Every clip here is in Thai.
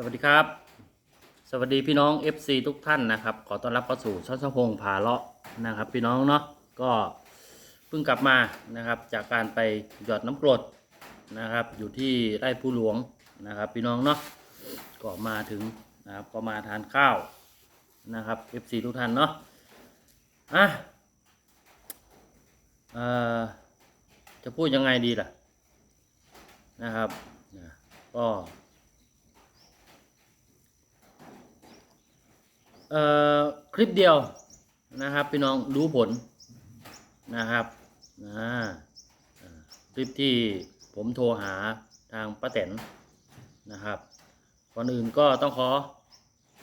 สวัสดีครับ สวัสดีพี่น้อง FC ทุกท่านนะครับ ขอต้อนรับเข้าสู่ช่องช่องพงผาเลาะนะครับ พี่น้องเนาะก็เพิ่งกลับมานะครับ จากการไปหยอดน้ำกรดนะครับ อยู่ที่ไร่ผู้หลวงนะครับ พี่น้องเนาะก็มาถึงนะครับก็มาทานข้าวนะครับ FC ทุกท่านเนาะอะเอ่อจะพูดยังไงดีล่ะนะครับนะก็ เอ่อ คลิปเดียวนะครับพี่น้องรู้ผลนะครับนะคลิปที่ผมโทรหาทางป้าแตนนะครับก่อนอื่นก็ต้องขอ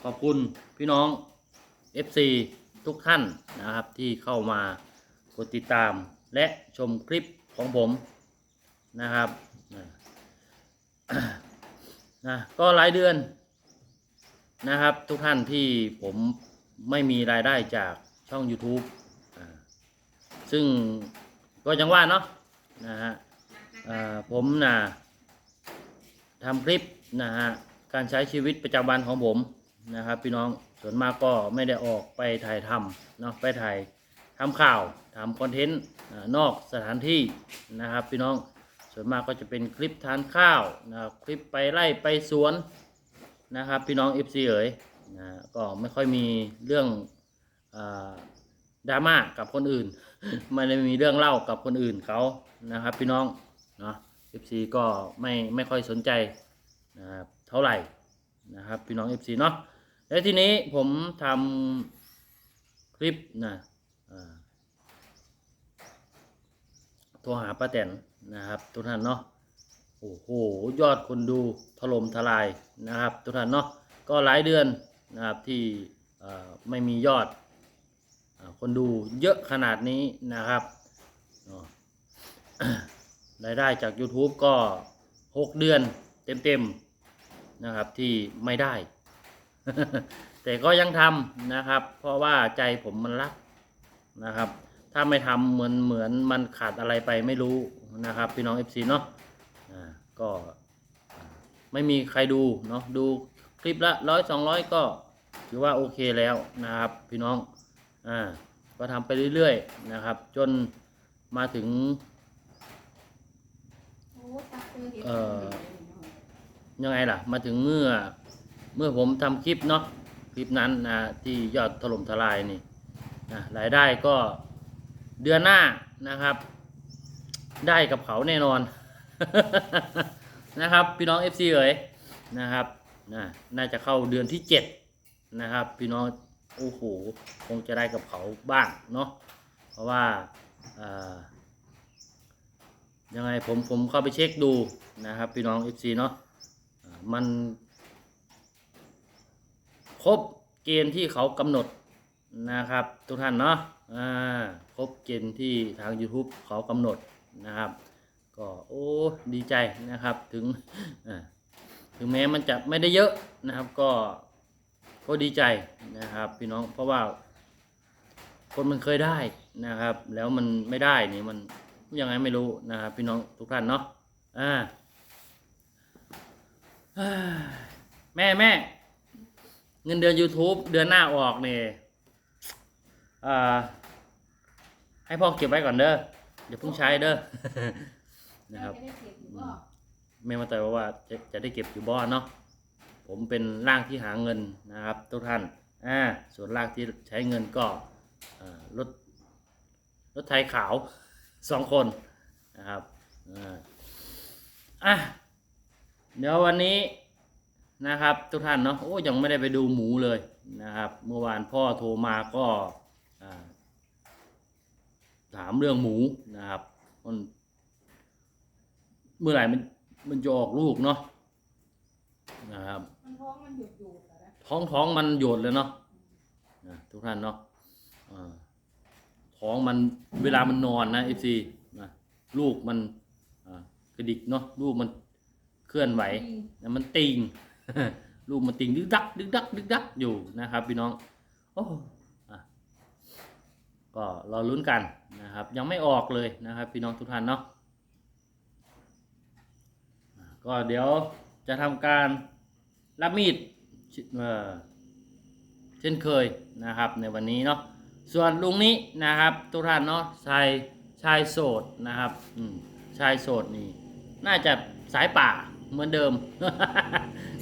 ขอบคุณพี่น้อง FC ทุกท่านนะครับที่เข้ามากดติดตามและชมคลิปของผมนะครับนะนะก็หลายเดือน นะครับ ทุกท่านที่ผมไม่มีรายได้จากช่อง YouTube ซึ่งก็ยังว่าเนาะนะฮะผมนะทำคลิปนะฮะการใช้ชีวิตประจำวันของผมนะครับพี่น้องส่วนมากก็ไม่ได้ออกไปถ่ายทำเนาะไปถ่ายทำข่าวทำคอนเทนต์นอกสถานที่นะครับพี่น้องส่วนมากก็จะเป็นคลิปทานข้าวนะครับคลิปไปไล่ไปสวน นะครับ พี่น้อง FC เอ๋ยนะก็ไม่ค่อยมีเรื่องอดราม่ากับคนอื่น ไม่ได้มีเรื่องเล่ากับคนอื่นเขานะครับ พี่น้องเนาะ FC ก็ไม่ไม่ค่อยสนใจนะครับเท่าไหร่นะครับ พี่น้อง FC เนาะแล้วทีนี้ผมทำคลิปนะโทรหาป้าแตนนะครับทุกท่านเนาะ โอ้โห ยอดคนดูถล่มทลายนะครับ ทุกท่านเนาะก็หลายเดือนนะครับที่ไม่มียอดคนดูเยอะขนาดนี้นะครับรายได้จาก YouTube ก็ 6 เดือนเต็มๆนะครับที่ไม่ได้ แต่ก็ยังทำนะครับ เพราะว่าใจผมมันรักนะครับ ถ้าไม่ทำเหมือนเหมือนมันขาดอะไรไปไม่รู้นะครับ พี่น้อง FC เนาะ ก็ไม่มีใครดูเนาะดูคลิปละร้อยสองร้อยก็ถือว่าโอเคแล้วนะครับพี่น้องอ่าก็ทำไปเรื่อยๆนะครับ จนมาถึงเอ่อยังไงล่ะ มาถึงเมื่อเมื่อผมทำคลิปเนาะคลิปนั้นนะที่ยอดถล่มทลายนี่นะรายได้ก็เดือนหน้านะครับ ได้กับเขาแน่นอน นะครับพี่น้อง FC เอ๋ยนะครับนะน่าจะเข้าเดือนที่ 7 นะครับ พี่น้องโอ้โหคงจะได้กับเขาบ้างเนาะเพราะว่าายังไงผมผมเข้าไปเช็คดูนะครับ พี่น้อง FC เนาะมันครบเกณฑ์ที่เขากำหนดนะครับ ทุกท่านเนาะครบเกณฑ์ที่ทาง YouTube เขากำหนดนะครับ ก็โอ้ดีใจนะครับถึงถึงแม้มันจะไม่ได้เยอะนะครับก็ก็ดีใจนะครับพี่น้องเพราะว่า คนมันเคยได้นะครับ แล้วมันไม่ได้นี่มันยังไงไม่รู้นะครับพี่น้องทุกท่านเนาะอ่าแม่แม่เงินเดือน YouTube เดือนหน้าออกเนี่ยอ่าให้พ่อเก็บไว้ก่อนเด้ออย่าเพิ่งใช้เด้อ นะครับไม่มาแต่ว่าจะจะได้เก็บอยู่บ้านเนาะผมเป็นร่างที่หาเงินนะครับทุกท่านอ่าส่วนร่างที่ใช้เงินก็อ่ารถรถไทยขาวสองคนนะครับอ่าอะเดี๋ยววันนี้นะครับทุกท่านเนาะโอ้ยังไม่ได้ไปดูหมูเลยนะครับ เมื่อวานพ่อโทรมาก็อ่าถามเรื่องหมูนะครับมัน เมื่อไหร่มันมันจะออกลูกเนาะนะครับมันท้องมันหยุดอยู่เหรอนะท้องท้องมันโยดเลยเนาะนะทุกท่านเนาะอ่าท้องมันเวลามันนอนนะเอฟซีนะลูกมันอ่ากระดิกเนาะลูกมันเคลื่อนไหวนะมันติงลูกมันติงดึกดักดึกดักดึกดักอยู่นะครับ พี่น้องโอ้อะก็รอลุ้นกันนะครับ ยังไม่ออกเลยนะครับ พี่น้องทุกท่านเนาะ ก็เดี๋ยวจะทำการรับมีดเออเช่นเคยนะครับในวันนี้เนาะส่วนลุงนี้นะครับทุกท่านเนาะชายชายโสดนะครับอืมชายโสดนี่น่าจะสายป่าเหมือนเดิม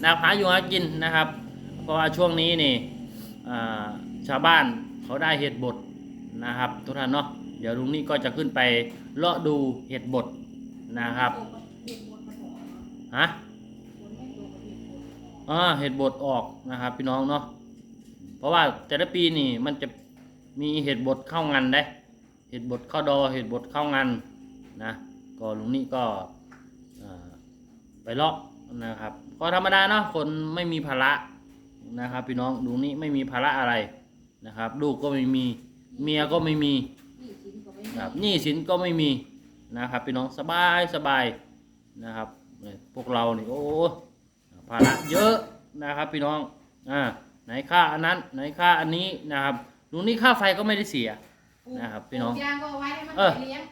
นะครับหาอยู่หากินนะครับ เพราะว่าช่วงนี้นี่ชาวบ้านเขาได้เห็ดบดนะครับทุกท่านเนาะเดี๋ยวลุงนี่ก็จะขึ้นไปเลาะดูเห็ดบดนะครับ ฮะอ่าเห็ดบดออกนะครับ พี่น้องเนาะเพราะว่าแต่ละปีนี่มันจะมีเห็ดบดเข้างานได้ เห็ดบดเข้าดอเห็ดบดเข้างานนะก็ลุงนี่ก็ไปเลาะนะครับก็ธรรมดาเนาะคนไม่มีภาระนะครับ พี่น้องลุงนี่ไม่มีภาระอะไรนะครับ ลูกก็ไม่มีเมียก็ไม่มีนี่ชิ้นก็ไม่มีนะครับหนี้สินก็ไม่มีนะครับ พี่น้องสบายสบายนะครับ พวกเรานี่โอ้ภาระเยอะนะครับ พี่น้องอ่าไหนค่าอันนั้น ไหนค่าอันนี้นะครับลุงนี่ค่าไฟก็ไม่ได้เสียปลูกนะครับพี่น้อง ปลูกยางก็เอาไว้ให้มันเออไปเลี้ยง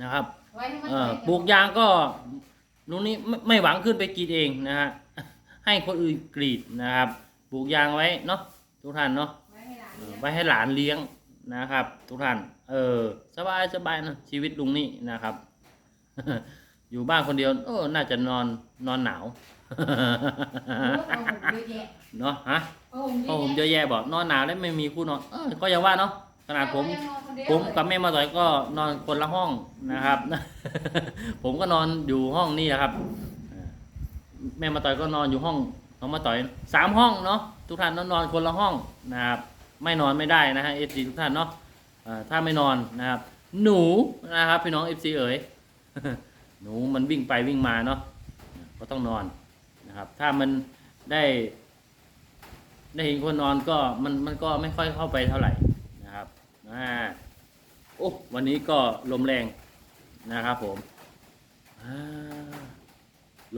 นะครับไว้ให้มันเอ่อไปปลูกยางก็ลุงนี่ไม่ไม่หวังขึ้นไปกรีดเองนะฮะให้คนอื่นกรีดนะครับปลูกยางไว้เนาะทุกท่านเนาะไว้ให้หลานเอเลี้อยงไว้ให้หลานเลี้ยงนะครับ ทุกท่าน เออ สบายสบายนะชีวิตลุงนี่นะครับ อยู่บ้านคนเดียวโอ้น่าจะนอนนอนหนาวเนาะฮะเอาผมเพราะผมเยอะแยะบอกนอนหนาวแล้วไม่มีคู่นอนเออก็ยังว่าเนาะขนาดผม ผมกับแม่มาต่อยก็นอนคนละห้องนะครับ ผมก็นอนอยู่ห้องนี่นะครับแม่มาต่อยก็นอนอยู่ห้องน้องมาต่อยสามห้องเนาะทุกท่านต้องนอนคนละห้องนะครับ ไม่นอนไม่ได้นะฮะเอฟซีทุกท่านเนาะถ้าไม่นอนนะครับ หนูนะครับพี่น้องเอฟซีเอ๋ย หนูมันวิ่งไปวิ่งมาเนาะก็ต้องนอนนะครับ ถ้ามันได้ ได้เห็นคนนอนก็มันมันก็ไม่ค่อยเข้าไปเท่าไหร่นะครับอ่าโอ้วันนี้ก็ลมแรงนะครับผม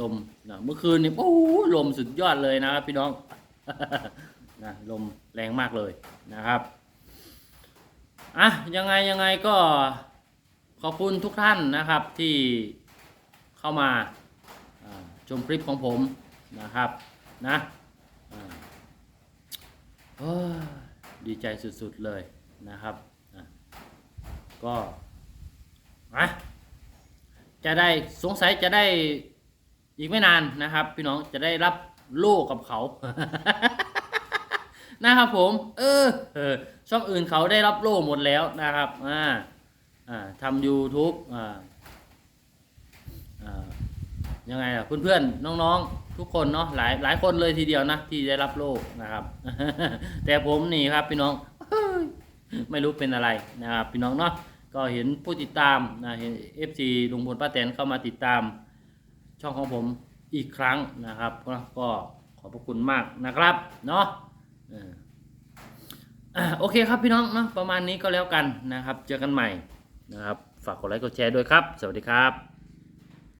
ลมนะเมื่อคืนนี่โอ้ลมสุดยอดเลยนะครับพี่น้องนะลมแรงมากเลยนะครับอะยังไงยังไงก็ขอบคุณทุกท่านนะครับที่ เข้ามาชมคลิปของผมนะครับนะดีใจสุดๆเลยนะครับก็อะจะได้สงสัยจะได้อีกไม่นานนะครับ พี่น้องจะได้รับโล่กับเขา นะครับผม เออเออช่องอื่นเขาได้รับโล่หมดแล้วนะครับอ่าอ่าทำ YouTube อ่า ยังไงล่ะเพื่อนๆน้องๆ ทุกคนเนาะหลายหลายคนเลยทีเดียวนะที่ได้รับโล่นะครับ แต่ผมนี่ครับพี่น้องไม่รู้เป็นอะไรนะครับพี่น้องเนาะก็เห็นผู้ติดตามนะเห็น FC ลุงพลป้าแตนเข้ามาติดตาม ช่องของผมอีกครั้งนะครับ ก็ขอบพระคุณมากนะครับเนาะโอเคครับพี่น้องเนาะประมาณนี้ก็แล้วกันนะครับ เจอกันใหม่นะครับ ฝากกดไลค์กดแชร์ด้วยครับ สวัสดีครับ